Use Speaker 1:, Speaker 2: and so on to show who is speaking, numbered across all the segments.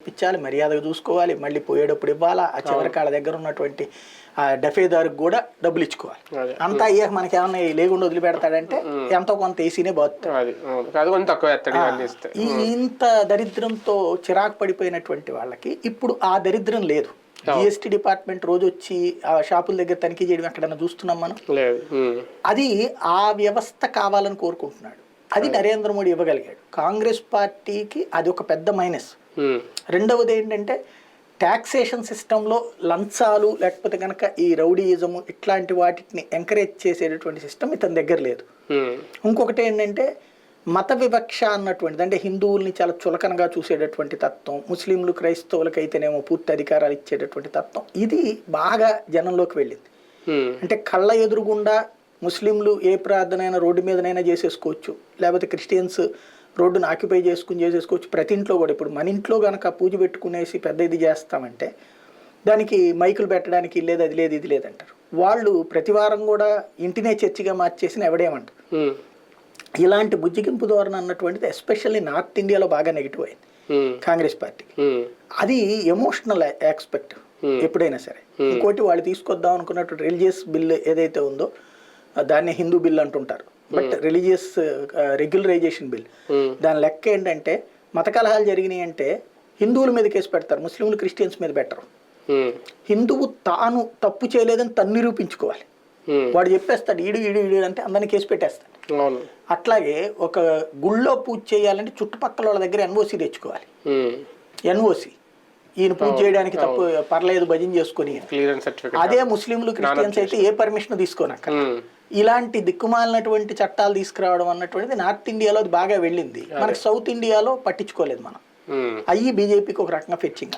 Speaker 1: ఇప్పించాలి మర్యాదగా చూసుకోవాలి మళ్ళీ పోయేటప్పుడు ఇవ్వాలా? ఆ చివరి కాళ్ళ దగ్గర ఉన్నటువంటి ఆ డఫేదారికి కూడా డబ్బులు ఇచ్చుకోవాలి. అంతా అయ్యాక మనకి ఏమన్నా లేకుండా వదిలిపెడతాడంటే ఎంతో కొంత ఏసీనే ఈ ఇంత దరిద్రంతో చిరాకు పడిపోయినటువంటి వాళ్ళకి ఇప్పుడు ఆ దరిద్రం లేదు. జిఎస్టీ డిపార్ట్మెంట్ రోజు వచ్చి ఆ షాపుల దగ్గర తనిఖీ చేయడం ఎక్కడన్నా చూస్తున్నాం మనం. అది ఆ వ్యవస్థ కావాలని కోరుకుంటున్నాడు. అది నరేంద్ర మోడీ ఇవ్వగలిగాడు కాంగ్రెస్ పార్టీకి అది ఒక పెద్ద మైనస్. రెండవది ఏంటంటే ట్యాక్సేషన్ సిస్టంలో లంచాలు లేకపోతే కనుక ఈ రౌడీయిజము ఇట్లాంటి వాటిని ఎంకరేజ్ చేసేటటువంటి సిస్టమ్ ఇతని దగ్గర లేదు. ఇంకొకటి ఏంటంటే మత వివక్ష అన్నటువంటిది అంటే హిందువుల్ని చాలా చులకనగా చూసేటటువంటి తత్వం ముస్లింలు క్రైస్తవులకి అయితేనేమో పూర్తి అధికారాలు ఇచ్చేటటువంటి తత్వం ఇది బాగా జనంలోకి వెళ్ళింది. అంటే కళ్ళ ఎదురుగుండా ముస్లింలు ఏ ప్రార్థన అయినా రోడ్డు మీదనైనా చేసేసుకోవచ్చు లేకపోతే క్రిస్టియన్స్ రోడ్డును ఆక్యుపై చేసుకుని చేసేసుకోవచ్చు ప్రతి ఇంట్లో కూడా ఇప్పుడు మన ఇంట్లో కనుక పూజ పెట్టుకునేసి పెద్ద ఇది చేస్తామంటే దానికి మైకులు పెట్టడానికి లేదు అది లేదు ఇది లేదంటారు వాళ్ళు ప్రతి వారం కూడా ఇంటినే చర్చిగా మార్చేసిన ఎవడేమంటారు. ఇలాంటి బుజ్జిగింపు ధోరణి అన్నటువంటిది ఎస్పెషల్లీ నార్త్ ఇండియాలో బాగా నెగిటివ్ అయింది. కాంగ్రెస్ పార్టీకి. అది ఎమోషనల్ ఆస్పెక్ట్. ఎప్పుడైనా సరే ఇంకోటి వాళ్ళు తీసుకొద్దాం అనుకున్నట్టు రిలీజియస్ బిల్ ఏదైతే ఉందో దాన్ని హిందూ బిల్ అంటుంటారు. But religious regularization bill.
Speaker 2: ఉమ్.
Speaker 1: దాని లెక్క ఏంటంటే మత కలహాలు జరిగినాయి అంటే హిందువుల మీద కేసు పెడతారు ముస్లింలు క్రిస్టియన్స్ మీద పెట్టరు.
Speaker 2: ఉమ్.
Speaker 1: హిందువు తాను తప్పు చేయలేదని తను నిరూపించుకోవాలి. వాడు చెప్పేస్తాడు ఈడు ఈడు ఈడు అంటే అందరిని కేసు పెట్టేస్తాడు. అట్లాగే ఒక గుళ్ళో పూజ చేయాలంటే చుట్టుపక్కల వాళ్ళ దగ్గర ఎన్ఓసి తెచ్చుకోవాలి. ఎన్ఓసి. ఈయన పూజ చేయడానికి తప్పు పర్లేదు భజన చేసుకొని. అదే ముస్లింలు క్రిస్టియన్స్ అయితే ఏ పర్మిషన్ తీసుకోనక్క. ఇలాంటి దిక్కుమాలినటువంటి చట్టాలు తీసుకురావడం అన్నటువంటిది నార్త్ ఇండియాలో అది బాగా వెళ్ళింది. మనకి సౌత్ ఇండియాలో పట్టించుకోలేదు మనం. అయ్యి బీజేపీకి ఒక రకంగా ఫెచ్చింగ్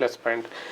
Speaker 2: ప్లస్ పాయింట్